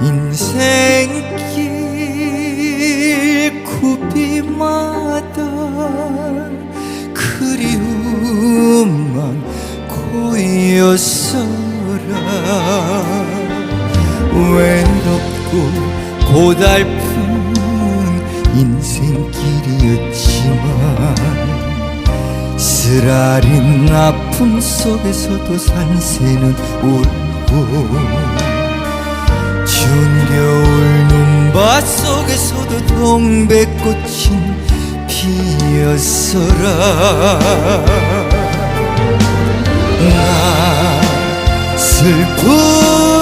인생길 굽이마다 그리움만 고였어라. 외롭고 고달픈 인생길이었지만 쓰라린 아픔 속에서도 산새는 울고 눈밭 속에서도 동백꽃은 피었어라. 나 슬픈